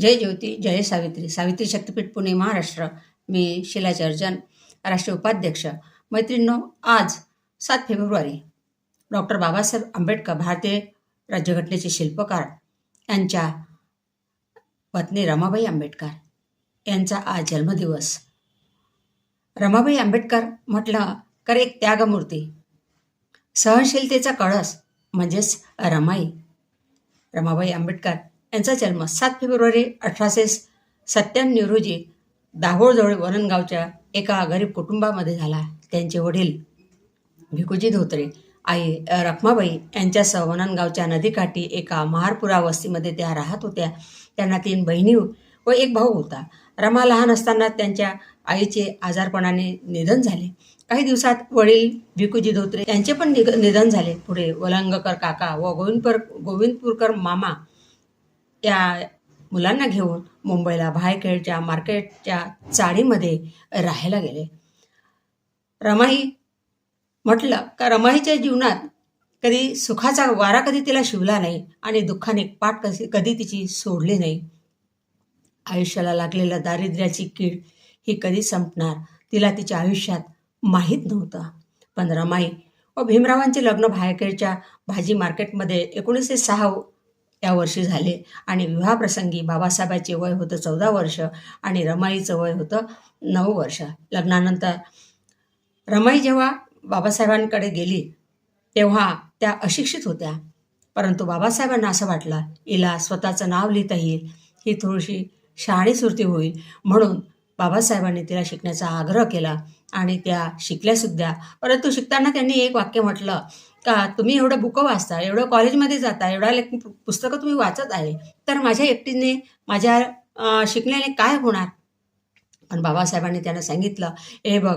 जय ज्योती जय सावित्री. सावित्री शक्तीपीठ पुणे महाराष्ट्र. मी शिला चर्जन राष्ट्रीय उपाध्यक्ष. मैत्रिणींनो आज सात फेब्रुवारी. डॉक्टर बाबासाहेब आंबेडकर भारतीय राज्यघटनेचे शिल्पकार. यांच्या पत्नी रमाबाई आंबेडकर. यांचा आज जन्मदिवस. रमाबाई आंबेडकर म्हटलं तर एक त्यागमूर्ती. सहनशीलतेचा कळस म्हणजेच रमाई. रमाबाई आंबेडकर यांचा जन्म सात फेब्रुवारी अठराशे सत्त्याण्णव रोजी दाभोळजवळ वरणगावच्या एका गरीब कुटुंबामध्ये झाला. त्यांचे वडील भिकुजी धोत्रे आई रखमाबाई यांच्यासह वननगावच्या नदीकाठी एका महारपुरा वस्तीमध्ये त्या राहत होत्या. त्यांना तीन बहिणी व एक भाऊ होता. रमा लहान असताना त्यांच्या आईचे आजारपणाने निधन झाले. काही दिवसात वडील भिकुजी धोत्रे यांचे पण निधन झाले. पुढे वलंगकर काका व गोविंदपर गोविंदपूरकर मामा त्या मुलांना घेऊन मुंबईला भायखेडच्या मार्केटच्या चाळीमध्ये राहायला गेले. रमाई म्हटलं का रमाईच्या जीवनात कधी सुखाचा वारा कधी तिला शिवला नाही आणि दुःखाने पाठ कशी कधी तिची सोडली नाही. आयुष्याला लागलेल्या दारिद्र्याची कीड ही कधी संपणार तिला तिच्या आयुष्यात माहीत नव्हतं. पण रमाई व भीमरावांचे लग्न भायखेडच्या भाजी मार्केटमध्ये एकोणीसशे सहा या वर्षी झाले. आणि विवाहप्रसंगी बाबासाहेबांचे वय होतं चौदा वर्ष आणि रमाईचं वय होतं नऊ वर्ष. लग्नानंतर रमाई जेव्हा बाबासाहेबांकडे गेली तेव्हा त्या अशिक्षित होत्या. परंतु बाबासाहेबांना असं वाटलं हिला स्वतःचं नाव लिहिता येईल. ही थोडीशी शहाणी सुरती होईल. म्हणून बाबासाहेबांनी तिला शिकण्याचा आग्रह केला आणि त्या शिकल्यासुद्धा परंतु शिकताना त्यांनी एक वाक्य म्हटलं का तुम्ही एवढं बुकं वाचता एवढं कॉलेजमध्ये जाता एवढा लेख पुस्तकं तुम्ही वाचत आहे तर माझ्या एकटीने माझ्या शिकण्याने काय होणार? पण बाबासाहेबांनी त्यांना सांगितलं हे बघ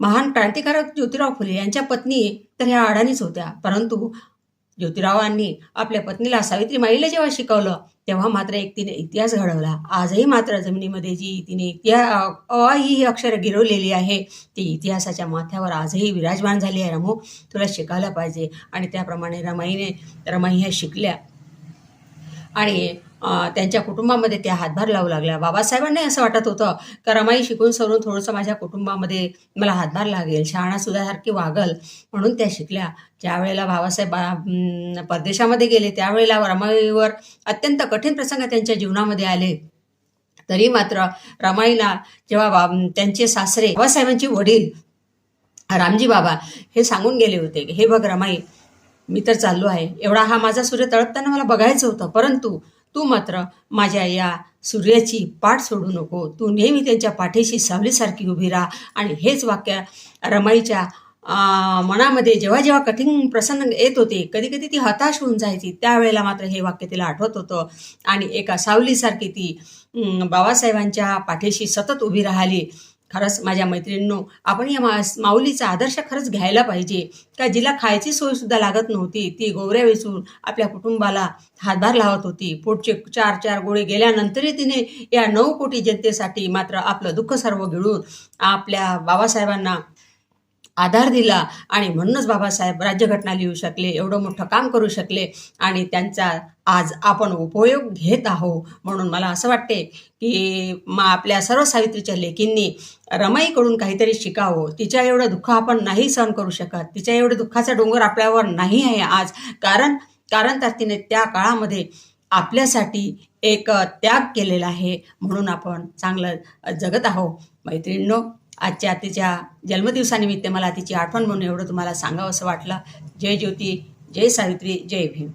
महान क्रांतिकारक ज्योतिराव फुले यांच्या पत्नी तर ह्या अडाणीच होत्या परंतु ज्योतिरावांनी आपल्या पत्नीला सावित्रीमाईला जेव्हा शिकवलं तेव्हा मात्र एक तिने इतिहास घडवला. आजही मात्र जमिनीमध्ये जी तिने इतिहास अ ही ही अक्षरं गिरवलेली आहे ती इतिहासाच्या माथ्यावर आजही विराजमान झाली आहे रमू. तुला शिकायला पाहिजे. आणि त्याप्रमाणे रमाईने रमाई ह्या शिकल्या. आणि त्यांच्या कुटुंबामध्ये त्या हातभार लावू लागल्या. बाबासाहेबांनाही असं वाटत होतं का रमाई शिकून सरून थोडंसं माझ्या कुटुंबामध्ये मला हातभार लागेल शहाणासुधासारखी वागल म्हणून त्या शिकल्या. ज्यावेळेला बाबासाहेब परदेशामध्ये गेले त्यावेळेला रमाईवर अत्यंत कठीण प्रसंग त्यांच्या जीवनामध्ये आले. तरी मात्र रमाईला जेव्हा बा त्यांचे सासरे बाबासाहेबांचे वडील रामजी बाबा हे सांगून गेले होते हे बघ रमाई मी तर चाललो आहे. एवढा हा माझा सूर्य तळपताना मला बघायचं होतं परंतु तू मात्र माझ्या या सूर्याची पाठ सोडू नको. तू नेहमी त्यांच्या पाठीशी सावलीसारखी उभी राहा. आणि हेच वाक्य रमाईच्या मनामध्ये जेव्हा जेव्हा कठीण प्रसंग येत होते कधी कधी ती हताश होऊन जायची. त्यावेळेला मात्र हे वाक्य तिला आठवत होतं. आणि एका सावलीसारखी ती बाबासाहेबांच्या पाठीशी सतत उभी राहिली. खरंच माझ्या मैत्रिणींनो आपण या मा माऊलीचा आदर्श खरंच घ्यायला पाहिजे. का जिला खायची सोयसुद्धा लागत नव्हती ती गोवऱ्या वेचून आपल्या कुटुंबाला हातभार लावत होती. पोटचे चार चार गोळे गेल्यानंतरही तिने या नऊ कोटी जनतेसाठी मात्र आपलं दुःख सर्व गिळून आपल्या बाबासाहेबांना आधार दिला आणि म्हणूनच बाबासाहेब राज्यघटना लिहू शकले एवढं मोठं काम करू शकले आणि त्यांचा आज आपण उपयोग घेत आहो म्हणून मला असं वाटते की मग आपल्या सर्व सावित्रीच्या लेकींनी रमाईकडून काहीतरी शिकावं. तिच्या एवढं दुःख आपण नाही सहन करू शकत. तिच्या एवढं दुःखाचा डोंगर आपल्यावर नाही आहे आज. कारण कारण तर तिने त्या काळामध्ये आपल्यासाठी एक त्याग केलेला आहे. म्हणून आपण चांगलं जगत आहो मैत्रिणींनो आजच्या तिच्या जन्मदिवसानिमित्त मला तिची आठवण म्हणून एवढं तुम्हाला सांगावं असं वाटलं. जय ज्योती जय सावित्री जय भीम.